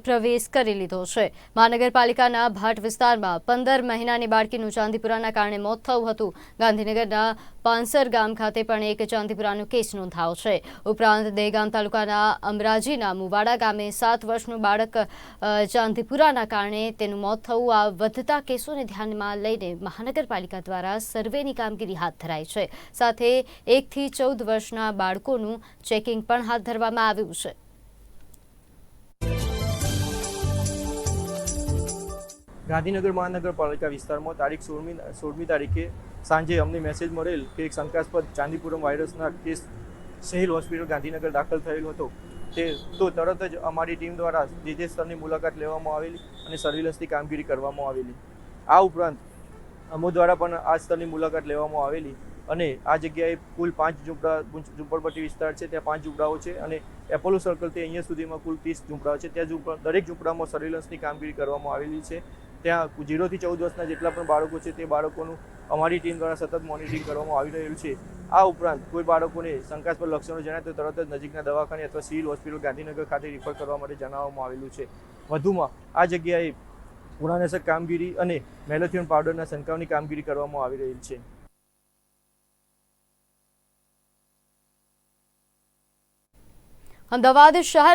પ્રવેશ કરી લીધો છે. મહાનગરપાલિકાના ભાટ વિસ્તારમાં પંદર મહિનાની બાળકીનું ચાંદીપુરાના કારણે મોત થયું હતું. ગાંધીનગરના પાંસર ગામ ખાતે પણ એક ચાંદીપુરાનો કેસ નોંધાયો છે. ઉપરાંત દેગામ તાલુકાના અમરાજીના મુવાડા ગામે સાત વર્ષનું બાળક ચાંદીપુરાના કારણે તેનું મોત થયું. આ વધતા કેસોને ધ્યાનમાં લઈને મહાનગરપાલિકા દ્વારા સર્વેની કામગીરી હાથ ધરાઈ છે. સાથે એકથી ચૌદ વર્ષના બાળકોનું ચેકિંગ પણ હાથ ધરવામાં આવ્યું છે. ગાંધીનગર મહાનગરપાલિકા વિસ્તારમાં તારીખ સોળમી સોળમી તારીખે સાંજે અમને મેસેજ મળેલ કે એક શંકાસ્પદ ચાંદીપુરમ વાયરસના કેસ સહેલ હોસ્પિટલ ગાંધીનગર દાખલ થયેલ હતો. તે, તો તરત જ અમારી ટીમ દ્વારા જે જે સ્થળની મુલાકાત લેવામાં આવેલી અને સર્વેલન્સની કામગીરી કરવામાં આવેલી. આ ઉપરાંત અમો દ્વારા પણ આ સ્થળની મુલાકાત લેવામાં આવેલી અને આ જગ્યાએ કુલ પાંચ ઝૂંપડા ઝૂંપડપટ્ટી વિસ્તાર છે, ત્યાં પાંચ ઝૂંપડાઓ છે અને એપોલો સર્કલથી અહીંયા સુધીમાં કુલ ત્રીસ ઝૂંપડાઓ છે. ત્યાં ઝૂંપડા, દરેક ઝૂંપડામાં સર્વેલન્સની કામગીરી કરવામાં આવેલી છે. ત્યાં ઝીરોથી ચૌદ વર્ષના જેટલા પણ બાળકો છે તે બાળકોનું અમારી ટીમ દ્વારા સતત મોનિટરિંગ કરવામાં આવી રહ્યું છે. આ ઉપરાંત કોઈ બાળકોને શંકાસ્પદ લક્ષણો જણાય તો તરત જ નજીકના દવાખાને અથવા સિવિલ હોસ્પિટલ ગાંધીનગર ખાતે રિફર કરવા માટે જણાવવામાં આવેલું છે. વધુમાં આ જગ્યાએ પુરાનાશક કામગીરી અને મેલોથિયન પાવડરના છંટકાવની કામગીરી કરવામાં આવી રહી છે. અમદાવાદ શહેર